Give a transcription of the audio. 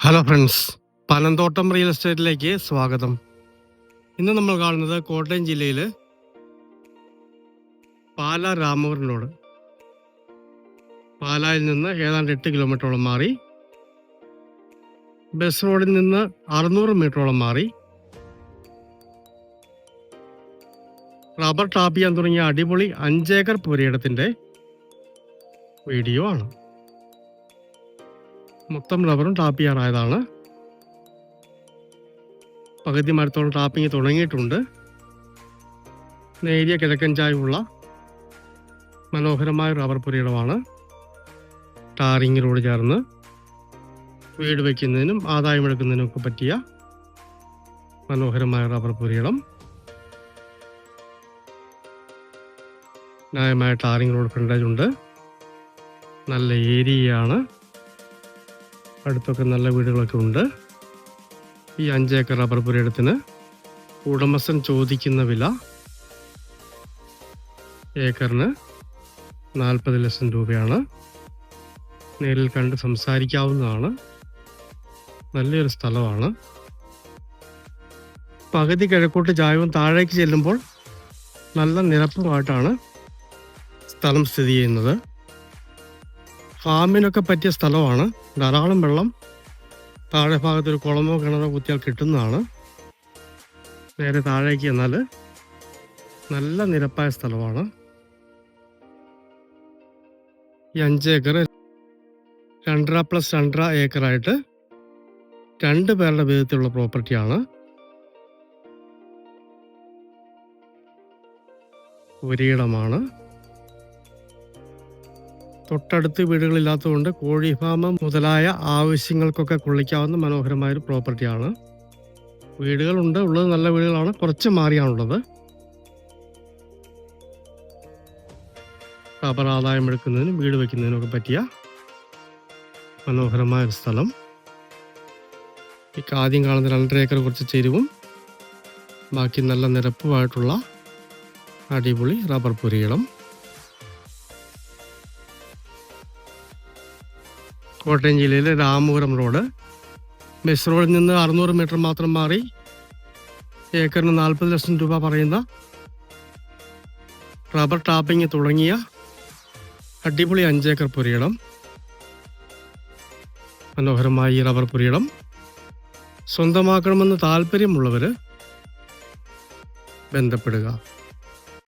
Hello friends Panamthottam real എസ്റ്റേറ്റിലേക്ക് സ്വാഗതം. ഇന്ന് നമ്മൾ കാണുന്നത് കോട്ടയം ജില്ലയിൽ പാല രാമൂരിനോട് പാലായിൽ നിന്ന് ഏതാണ്ട് എട്ട് കിലോമീറ്ററോളം മാറി. ബസ് റോഡിൽ നിന്ന് അറുന്നൂറ് മീറ്ററോളം മാറി. റബ്ബർ ടാപ്പ് ചെയ്യാൻ തുടങ്ങിയ അടിപൊളി അഞ്ചേക്കർ പുരയിടത്തിന്റെ വീഡിയോ ആണ്. മൊത്തം റബ്ബറും ടാപ്പ് ചെയ്യാറായതാണ് പകുതി മരത്തോളം ടാപ്പിംഗ് തുടങ്ങിയിട്ടുണ്ട്. നേരിയ കിഴക്കൻ ചായവുള്ള മനോഹരമായ റബ്ബർ പുരയിടമാണ്. ടാറിങ്ങിനോട് ചേർന്ന് വീട് വയ്ക്കുന്നതിനും ആദായം എടുക്കുന്നതിനും ഒക്കെ പറ്റിയ മനോഹരമായ റബ്ബർ പുരയിടം. ന്യായമായ ടാറിംഗ് റോഡ് ഫ്രണ്ടേജ് ഉണ്ട്. നല്ല ഏരിയയാണ്. അടുത്തൊക്കെ നല്ല വീടുകളൊക്കെ ഉണ്ട്. ഈ അഞ്ചേക്കർ റബ്ബർ പുരയിടത്തിന് ഉടമസ്ഥൻ ചോദിക്കുന്ന വില ഏക്കറിന് നാൽപ്പത് ലക്ഷം രൂപയാണ്. നേരിൽ കണ്ട് സംസാരിക്കാവുന്നതാണ്. നല്ലൊരു സ്ഥലമാണ്. പകുതി കിഴക്കോട്ട് ചായവും താഴേക്ക് ചെല്ലുമ്പോൾ നല്ല നിരപ്പുമായിട്ടാണ് സ്ഥലം സ്ഥിതി ചെയ്യുന്നത്. ഫാമിനൊക്കെ പറ്റിയ സ്ഥലമാണ്. ധാരാളം വെള്ളം. താഴെ ഭാഗത്ത് ഒരു കുളമോ കിണറോ കുത്തിയാൽ കിട്ടുന്നതാണ്. നേരെ താഴേക്ക് എന്നാൽ നല്ല നിരപ്പായ സ്ഥലമാണ്. ഈ അഞ്ച് ഏക്കർ രണ്ടര പ്ലസ് രണ്ടര ഏക്കറായിട്ട് രണ്ട് പേരുടെ വിധത്തിലുള്ള പ്രോപ്പർട്ടിയാണ് ഒരിടമാണ്. തൊട്ടടുത്ത് വീടുകളില്ലാത്തതുകൊണ്ട് കോഴി ഫാമം മുതലായ ആവശ്യങ്ങൾക്കൊക്കെ കൊള്ളിക്കാവുന്ന മനോഹരമായ ഒരു പ്രോപ്പർട്ടിയാണ്. വീടുകളുണ്ട്. ഉള്ളത് നല്ല വീടുകളാണ്. കുറച്ച് മാറിയാണുള്ളത്. റബ്ബർ ആദായം എടുക്കുന്നതിനും വീട് വയ്ക്കുന്നതിനും ഒക്കെ പറ്റിയ മനോഹരമായ ഒരു സ്ഥലം. ഈ ആദ്യം കാണുന്ന രണ്ടര ഏക്കർ കുറച്ച് ചെരുവും ബാക്കി നല്ല നിരപ്പുമായിട്ടുള്ള അടിപൊളി റബ്ബർ പുരയിടം കോട്ടയം ജില്ലയിലെ രാമപുരം റോഡ്. ബസ് റോഡിൽ നിന്ന് അറുന്നൂറ് മീറ്റർ മാത്രം മാറി ഏക്കറിന് നാൽപ്പത് ലക്ഷം രൂപ പറയുന്ന റബ്ബർ ടാപ്പിംഗ് തുടങ്ങിയ അടിപൊളി അഞ്ചേക്കർ പുരയിടം. മനോഹരമായ റബ്ബർ പുരയിടം. സ്വന്തമാക്കണമെന്ന് താല്പര്യമുള്ളവർ ബന്ധപ്പെടുക.